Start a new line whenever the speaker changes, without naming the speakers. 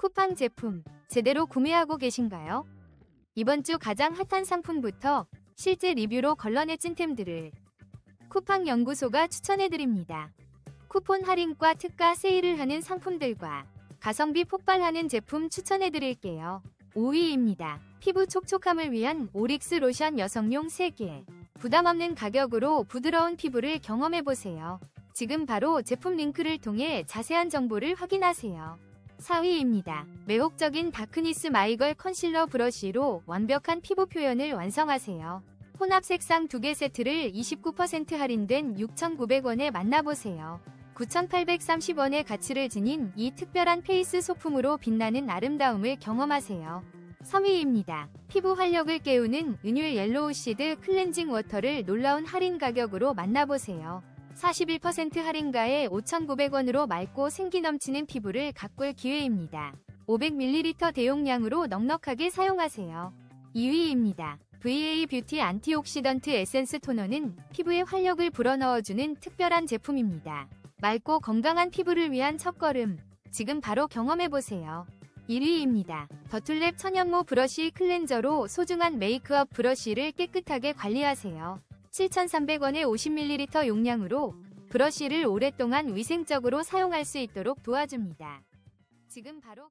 쿠팡 제품 제대로 구매하고 계신가요? 이번 주 가장 핫한 상품부터 실제 리뷰로 걸러내 찐템들을 쿠팡 연구소가 추천해드립니다. 쿠폰 할인과 특가 세일을 하는 상품들과 가성비 폭발하는 제품 추천해드릴게요. 5위입니다. 피부 촉촉함을 위한 오릭스 로션 여성용 3개. 부담 없는 가격으로 부드러운 피부를 경험해보세요. 지금 바로 제품 링크를 통해 자세한 정보를 확인하세요. 4위입니다. 매혹적인 다크니스 마이걸 컨실러 브러쉬로 완벽한 피부 표현을 완성하세요. 혼합 색상 2개 세트를 29% 할인된 6,900원에 만나보세요. 9,830원의 가치를 지닌 이 특별한 페이스 소품으로 빛나는 아름다움을 경험하세요. 3위입니다. 피부 활력을 깨우는 은율 옐로우 시드 클렌징 워터를 놀라운 할인 가격으로 만나보세요. 41% 할인가에 5,900원으로 맑고 생기 넘치는 피부를 가꿀 기회입니다. 500ml 대용량으로 넉넉하게 사용하세요. 2위입니다. VA 뷰티 안티옥시던트 에센스 토너는 피부에 활력을 불어넣어주는 특별한 제품입니다. 맑고 건강한 피부를 위한 첫걸음. 지금 바로 경험해보세요. 1위입니다. 더툴랩 천연모 브러쉬 클렌저로 소중한 메이크업 브러쉬를 깨끗하게 관리하세요. 7,300원의 50ml 용량으로 브러쉬를 오랫동안 위생적으로 사용할 수 있도록 도와줍니다. 지금 바로